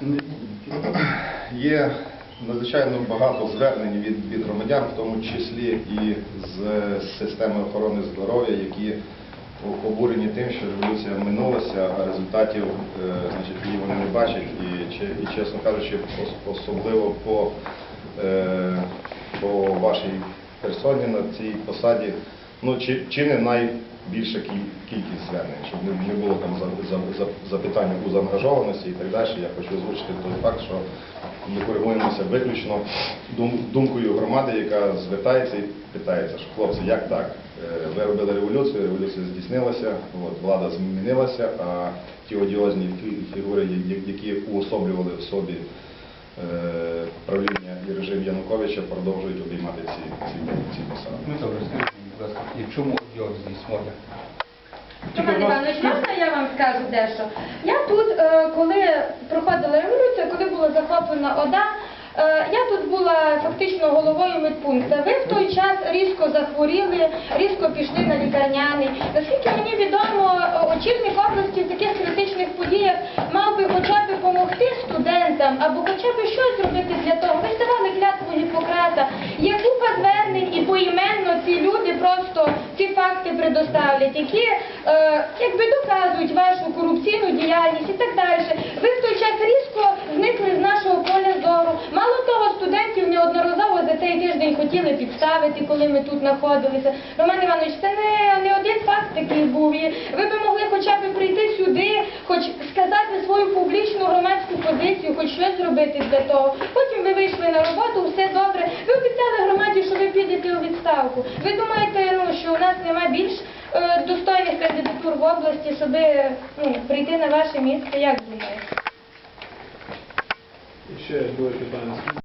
не тільки. Є надзвичайно багато звернень від, від громадян, в тому числі і з системи охорони здоров'я, які обурені тим, що революція минулася, а результатів е, значить, її вони не бачать. І, і чесно кажучи, особливо по, е, по вашій персоні на цій посаді, ну, чи, чи не найбільша кіль- кількість звернень, щоб не, було там за- за- за- у заангажованості і так далі. Я хочу озвучити той факт, що ми коригуємося виключно дум- думкою громади, яка звертається і питається, що хлопці, як так? Е, Ви робили революцію, революція здійснилася, от, влада змінилася, а ті одіозні фігури, які уособлювали в собі е, правління і режим Януковича, продовжують обіймати ці, ці, ці посади. Будь ласка, і в чому одіозність моя? Роман Іванович, можна я вам скажу дещо? Я тут, е, коли проходила революція, коли була захоплена ОДА, е, я тут була фактично головою медпункту. Ви в той час різко захворіли, різко пішли на лікарняний. Наскільки мені відомо, очільник області в таких критичних подіях мав би хоча б допомогти студентам або хоча б щось зробити для того. Ви ж давали клятву Гіппократа. Є купа звернень і поіменно ці люди просто ці факти предоставлять, які е, якби доказують вашу корупційну діяльність і так далі. Ви в той час різко зникли з нашого поля зору. Мало того, студентів неодноразово за цей тиждень хотіли підставити, коли ми тут знаходилися. Роман Іванович, це не, не один факт такий був. Ви би могли хоча б прийти сюди, хоч сказати свою публічну громадську позицію, хоч щось зробити для того. Потім ви вийшли на роботу, все добре. Ви обіцяли громаді, що ви підете у відставку. Ви думаєте, ну що у нас немає більш достойних кандидатур в області, щоб ну, прийти на ваше місце? Як думаєте? Ще друге питання.